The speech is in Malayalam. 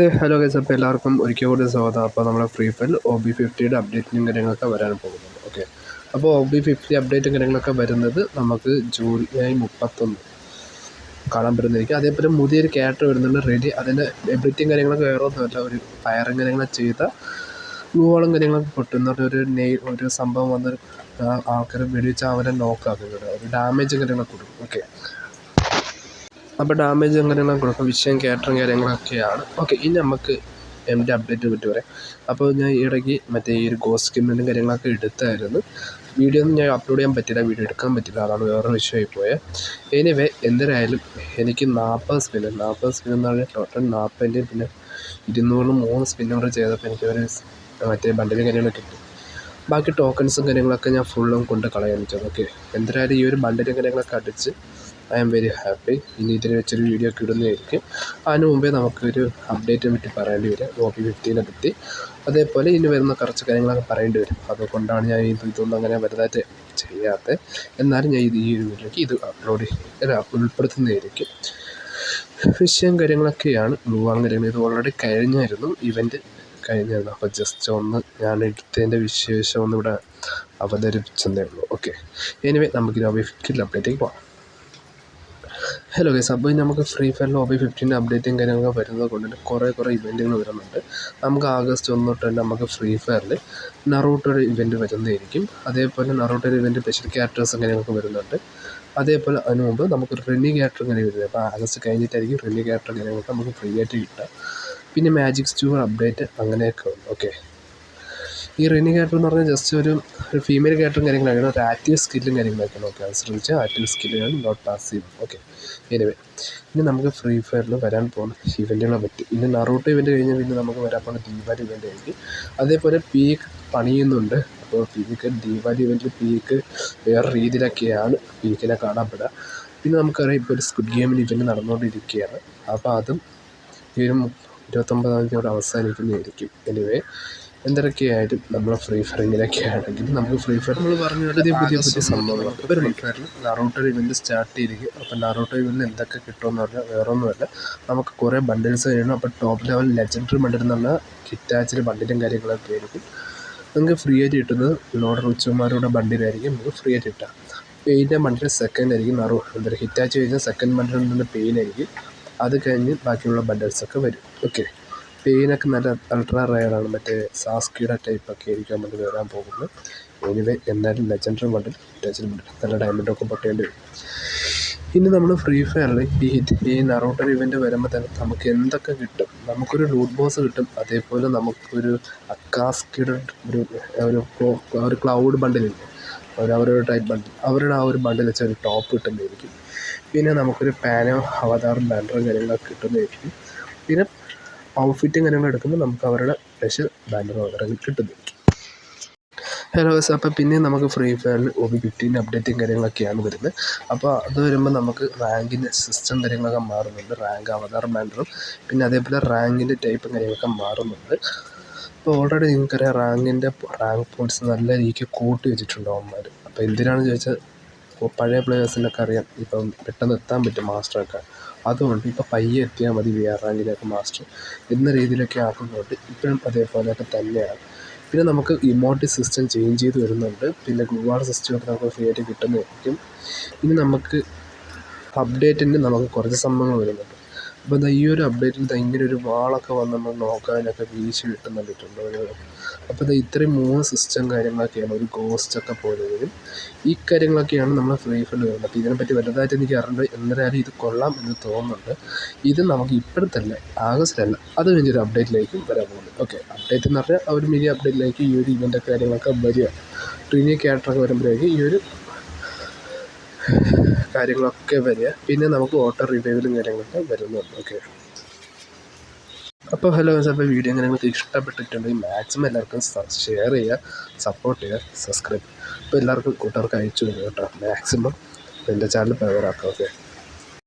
ഹലോ ഗൈസ് അപ്പോൾ എല്ലാവർക്കും ഒരിക്കൽ കൂടി സ്വാഗതം. അപ്പോൾ നമ്മുടെ ഫ്രീ ഫയൽ ഒ ബി ഫിഫ്റ്റിയുടെ അപ്ഡേറ്റിനും കാര്യങ്ങളൊക്കെ വരാൻ പോകുന്നുണ്ട്. ഓക്കെ. അപ്പോൾ ഒ ബി ഫിഫ്റ്റി അപ്ഡേറ്റും കാര്യങ്ങളൊക്കെ വരുന്നത് നമുക്ക് ജൂലൈ മുപ്പത്തൊന്ന് കാണാൻ പറ്റുന്നതായിരിക്കും. അതേപോലെ പുതിയൊരു ക്യാരക്ടർ വരുന്നുണ്ട് റെഡി. അതിന്റെ എബിലിറ്റിയും കാര്യങ്ങളൊക്കെ വേറെ ഒന്നുമല്ല ഒരു ഫയറും കാര്യങ്ങളൊക്കെ ചെയ്ത ഗോളും കാര്യങ്ങളൊക്കെ പൊട്ടുന്ന ഒരു നെയ് ഒരു സംഭവം വന്ന് ആൾക്കാർ വെടിവെച്ച് അവരെ നോക്കാക്കുന്നത് ഒരു ഡാമേജും കാര്യങ്ങളൊക്കെ കൊടുക്കും. ഓക്കെ. അപ്പോൾ ഡാമേജ് അങ്ങനെയുള്ള കൊടുക്കും വിഷയം കാറ്ററിങ് കാര്യങ്ങളൊക്കെയാണ്. ഓക്കെ ഇനി നമുക്ക് എന്റെ അപ്ഡേറ്റ് പറ്റി പറയാം. അപ്പോൾ ഞാൻ ഇടയ്ക്ക് മറ്റേ ഈ ഒരു ഗോസ്റ്റ് കിമ്മിന്റെ കാര്യങ്ങളൊക്കെ എടുത്തായിരുന്നു. വീഡിയോ ഒന്നും ഞാൻ അപ്ലോഡ് ചെയ്യാൻ പറ്റില്ല വീഡിയോ എടുക്കാൻ പറ്റില്ല അതാണ് വേറൊരു വിഷയമായി പോയത് എനിവേ എന്തിനായാലും എനിക്ക് നാൽപ്പത് സ്പിന്ന് നാൽപ്പത് സ്പിൻ എന്ന് പറഞ്ഞാൽ ടോട്ടൽ നാൽപ്പതിന്റെയും പിന്നെ ഇരുന്നൂറിന് മൂന്ന് സ്പിന്നർ ചെയ്തപ്പോൾ എനിക്ക് ഒരു മറ്റേ ബണ്ടിലും കാര്യങ്ങളൊക്കെ കിട്ടി. ബാക്കി ടോക്കൺസും കാര്യങ്ങളൊക്കെ ഞാൻ ഫുള്ളും കൊണ്ട് കളയാൻ വെച്ചത് ഓക്കെ എന്തായാലും ഈ ഒരു ബണ്ടിലും കാര്യങ്ങളൊക്കെ അടിച്ച് ഐ ആം വെരി ഹാപ്പി ഇനി ഇതിനെ വെച്ചൊരു വീഡിയോ ഒക്കെ ഇടുന്നതായിരിക്കും. അതിന് മുമ്പേ നമുക്കൊരു അപ്ഡേറ്റിനെ പറ്റി പറയേണ്ടി വരും. ഒ പി ഫിഫ്റ്റീനെ പറ്റി. അതേപോലെ ഇനി വരുന്ന കുറച്ച് കാര്യങ്ങളൊക്കെ പറയേണ്ടി വരും. അതുകൊണ്ടാണ് ഞാൻ ഇത് ഇതൊന്നും അങ്ങനെ വലുതായിട്ട് ചെയ്യാത്തത്. എന്നാലും ഞാൻ ഇത് ഈ ഒരു വീഡിയോക്ക് ഇത് അപ്ലോഡ് ഉൾപ്പെടുത്തുന്നതായിരിക്കും. വിഷയം കാര്യങ്ങളൊക്കെയാണ്. ബ്ലൂ ആൺ കാര്യങ്ങൾ. ഇത് ഓൾറെഡി കഴിഞ്ഞായിരുന്നു. ഇവന്റ് കഴിഞ്ഞായിരുന്നു. അപ്പോൾ ജസ്റ്റ് ഒന്ന് ഞാൻ എടുത്തതിന്റെ വിശേഷം ഒന്നിവിടെ അവതരിപ്പിച്ചതേ ഉള്ളൂ. ഓക്കെ എനിവേ നമുക്ക് ഇനി പി ഫിഫ്റ്റീൻ അപ്ഡേറ്റിലേക്ക് പോകാം. ഹലോ ഗൈസ് അപ്പോൾ നമുക്ക് ഫ്രീ ഫയറിൽ ലോബി ഫിഫ്റ്റീന്റെ അപ്ഡേറ്റും കാര്യങ്ങളൊക്കെ വരുന്നത് കൊണ്ട് കുറേ കുറേ ഇവന്റുകൾ വരുന്നുണ്ട്. നമുക്ക് ആഗസ്റ്റ് ഒന്ന് തൊട്ട് നമുക്ക് ഫ്രീ ഫയറിൽ നറൂട്ടോയുടെ ഇവന്റ് വരുന്നതായിരിക്കും. അതേപോലെ നറൂട്ടോയുടെ ഇവന്റ് സ്പെഷ്യൽ ക്യാരക്ടേഴ്സും കാര്യങ്ങളൊക്കെ വരുന്നുണ്ട്. അതേപോലെ അതിന് മുമ്പ് നമുക്ക് റെനി ക്യാരക്ടർ കാര്യം വരുന്നത് അപ്പോൾ ആഗസ്റ്റ് കഴിഞ്ഞിട്ടായിരിക്കും റെനി ക്യാരക്ടർ കാര്യങ്ങളൊക്കെ നമുക്ക് ഫ്രീ ആയിട്ട് കിട്ടുക. പിന്നെ മാജിക് സ്റ്റുവർ അപ്ഡേറ്റ് അങ്ങനെയൊക്കെ ഉണ്ട്. ഓക്കെ ഈ റെനി ക്യാരക്ടർ എന്ന് പറഞ്ഞാൽ ജസ്റ്റ് ഒരു ഫീമെയിൽ ക്യാരക്ടറും കാര്യങ്ങളാണ്. ഒരു ആക്റ്റീവ് സ്കില്ലും കാര്യങ്ങളൊക്കെയാണ്. ഓക്കെ അത് ശ്രമിച്ചാൽ ആക്റ്റീവ് സ്കില്ലുകൾ നോട്ട് പാസീവ് ഓക്കെ എനിവേ ഇനി നമുക്ക് ഫ്രീ ഫയറിൽ വരാൻ പോകുന്ന ഇവന്റുകളെ പറ്റി. ഇനി നറൂട്ടോ ഇവന്റ് കഴിഞ്ഞാൽ പിന്നെ നമുക്ക് വരാൻ പോകുന്ന ദീപാവലി ഇവന്റ് ആയിരിക്കും. അതേപോലെ പീക്ക് പണിയുന്നുണ്ട്. അപ്പോൾ പീക്ക് ദീപാവലി ഇവന്റിൽ പീക്ക് വേറെ രീതിയിലൊക്കെയാണ് പീക്കിനെ കാണപ്പെടുക പിന്നെ നമുക്കറിയാം ഇപ്പോൾ ഒരു സ്കുഡ് ഗെയിമിൽ ഇവന്റ് നടന്നുകൊണ്ടിരിക്കുകയാണ് അപ്പോൾ അതും ഈ ഒരു ഇരുപത്തൊമ്പതാം തീയതിയോടെ അവസാനിക്കുന്നതായിരിക്കും. എനിവേ എന്തൊക്കെയായാലും നമ്മൾ ഫ്രീ ഫയറിങ്ങിലൊക്കെ ആണെങ്കിൽ നമുക്ക് ഫ്രീ ഫയർ നമ്മൾ പറഞ്ഞു പുതിയ പുതിയ സംഭവങ്ങളൊക്കെ ഫ്രീ ഫയറിൽ ഇവന്റ് സ്റ്റാർട്ട് ചെയ്തിരിക്കും. അപ്പോൾ നറൂട്ടോ ഇവന്റിൽ എന്തൊക്കെ കിട്ടുമെന്ന് പറഞ്ഞാൽ വേറെ ഒന്നുമല്ല നമുക്ക് കുറേ ബണ്ടിൽസ് കഴിയണം അപ്പോൾ ടോപ്പ് ലെവൽ ലെജൻഡറി ബണ്ടിൽ എന്നുള്ള കിറ്റാച്ചിൽ ഹിറ്റാച്ചിൽ ബണ്ടിലും കാര്യങ്ങളൊക്കെ ആയിരിക്കും. നിങ്ങൾക്ക് ഫ്രീ ആയിട്ട് കിട്ടുന്നത് ലോഡർ ഉച്ചമാരുടെ ബണ്ടിലായിരിക്കും നമുക്ക് ഫ്രീ ആയിട്ട് കിട്ടുക പെയിന്റെ ബണ്ടിൽ സെക്കൻഡ് ആയിരിക്കും നറോ എന്താ ഹിറ്റാച്ച് കഴിഞ്ഞാൽ സെക്കൻഡ് ബണ്ടിൽ നിന്ന് പെയിൻ ആയിരിക്കും. അത് കഴിഞ്ഞ് ബാക്കിയുള്ള ബണ്ടിൽസൊക്കെ വരും. ഓക്കെ പെയിനൊക്കെ നല്ല അൾട്രാ റയറാണ് മറ്റേ സാസ്കിയുടെ ടൈപ്പൊക്കെ ആയിരിക്കും നമുക്ക് വരാൻ പോകുന്നത് എനിവേ എന്നാലും ലെജൻഡറി ബണ്ടിൽ ലെജൻഡ് ബണ്ടിൽ നല്ല ഡയമണ്ടൊക്കെ പൊട്ടേണ്ടി വരും. ഇനി നമ്മൾ ഫ്രീ ഫയറിൽ ഈ ഹിറ്റ് ഈ നറോട്ടർ ഇവന്റ് വരുമ്പോൾ തന്നെ നമുക്ക് എന്തൊക്കെ കിട്ടും? നമുക്കൊരു ലൂട്ട് ബോസ് കിട്ടും. അതേപോലെ നമുക്കൊരു അക്കാസ്കിയുടെ ഒരു ഒരു ഒരു ക്ലൗഡ് ബണ്ടിലില്ലേ ഒരു അവരുടെ ടൈപ്പ് ബണ്ടിൽ അവരുടെ ആ ഒരു ബണ്ടിൽ വെച്ച ഒരു ടോപ്പ് കിട്ടുന്നതായിരിക്കും. പിന്നെ നമുക്കൊരു പാനോ അവതാറും ബാനറും കാര്യങ്ങളൊക്കെ കിട്ടുന്നതായിരിക്കും. പിന്നെ ഔട്ട്ഫിറ്റും കാര്യങ്ങളും എടുക്കുമ്പോൾ നമുക്ക് അവരുടെ സ്പെഷ്യൽ ബാനറോ അവതരം കിട്ടുന്നതായിരിക്കും ഹലോ സാർ അപ്പോൾ പിന്നെ നമുക്ക് ഫ്രീ ഫയറിൽ ഒ ബി ഫിഫ്റ്റീൻ അപ്ഡേറ്റും കാര്യങ്ങളൊക്കെയാണ് വരുന്നത്. അപ്പോൾ അത് വരുമ്പോൾ നമുക്ക് റാങ്കിന്റെ സിസ്റ്റം കാര്യങ്ങളൊക്കെ മാറുന്നുണ്ട്. റാങ്ക് അവതാർ ബാനറും പിന്നെ അതേപോലെ റാങ്കിന്റെ ടൈപ്പും കാര്യങ്ങളൊക്കെ മാറുന്നുണ്ട്. അപ്പോൾ ഓൾറെഡി നിങ്ങൾക്കറിയാം റാങ്കിന്റെ റാങ്ക് പോയിന്റ്സ് നല്ല രീതിക്ക് കൂട്ടി വെച്ചിട്ടുണ്ട് അവന്മാർ അപ്പോൾ എന്തിനാണെന്ന് ചോദിച്ചാൽ പഴയ പ്ലെയേഴ്സിനൊക്കെ അറിയാം. ഇപ്പം പെട്ടെന്ന് എത്താൻ പറ്റും മാസ്റ്ററൊക്കെ അതുകൊണ്ട് ഇപ്പം പയ്യെ എത്തിയാൽ മതി വി ആർ റാങ്കിലേക്ക് മാസ്റ്റർ എന്ന രീതിയിലൊക്കെ ആക്കുന്നതുകൊണ്ട് ഇപ്പോഴും അതേപോലെയൊക്കെ തന്നെയാണ്. പിന്നെ നമുക്ക് ഇമോട്ടി സിസ്റ്റം ചേഞ്ച് ചെയ്ത് വരുന്നുണ്ട്. പിന്നെ ഗ്ലൂവാർ സിസ്റ്റമൊക്കെ നമുക്ക് ഫ്രീ ആയിട്ട് കിട്ടുന്നതായിരിക്കും. ഇനി നമുക്ക് അപ്ഡേറ്റിന് നമുക്ക് കുറച്ച് സംഭവങ്ങൾ വരുന്നുണ്ട്. അപ്പോൾ ദാ ഈ ഒരു അപ്ഡേറ്റിൽ ദാ ഇങ്ങനെ ഒരു വാളൊക്കെ വന്ന് നമ്മൾ നോക്കാനൊക്കെ വീശി കിട്ടുന്നുണ്ട് ഒരു അപ്പോൾ ഇത് ഇത്രയും മൂന്ന് സിസ്റ്റം കാര്യങ്ങളൊക്കെയാണ് ഒരു ഗോസ്റ്റൊക്കെ പോലെ വരും. ഈ കാര്യങ്ങളൊക്കെയാണ് നമ്മൾ ഫ്രീ ഫണ്ട് വരുന്നത്. അപ്പോൾ ഇതിനെപ്പറ്റി വലുതായിട്ട് എനിക്ക് അറിഞ്ഞത് എന്തായാലും ഇത് കൊള്ളാം എന്ന് തോന്നുന്നുണ്ട്. ഇത് നമുക്ക് ഇപ്പോഴത്തല്ല ആഗസ്റ്റിലല്ല. അത് കഴിഞ്ഞൊരു അപ്ഡേറ്റിലേക്കും വരാൻ പോകുന്നത്. ഓക്കെ അപ്ഡേറ്റ് എന്ന് പറഞ്ഞാൽ ആ ഒരു മിനി അപ്ഡേറ്റിലേക്ക് ഈ ഒരു ഇവന്റ് കാര്യങ്ങളൊക്കെ വരിക. ട്രീനിയ ക്യാരക്ടറൊക്കെ വരുമ്പോഴേക്കും ഈ ഒരു കാര്യങ്ങളൊക്കെ വരിക. പിന്നെ നമുക്ക് ഓട്ടോ റിവ്യൂവിലും കാര്യങ്ങളൊക്കെ വരുന്നുണ്ട് ഓക്കെ അപ്പോൾ ഹലോ അപ്പോൾ വീഡിയോ നിങ്ങൾക്ക് ഇഷ്ടപ്പെട്ടിട്ടുണ്ടെങ്കിൽ മാക്സിമം എല്ലാവർക്കും ഷെയർ ചെയ്യുക സപ്പോർട്ട് ചെയ്യുക സബ്സ്ക്രൈബ് അപ്പോൾ എല്ലാവർക്കും കൂട്ടുകാർക്ക് അയച്ചു തരും കേട്ടോ. മാക്സിമം എന്റെ ചാനൽ ഫേവറാക്കാം ഓക്കെ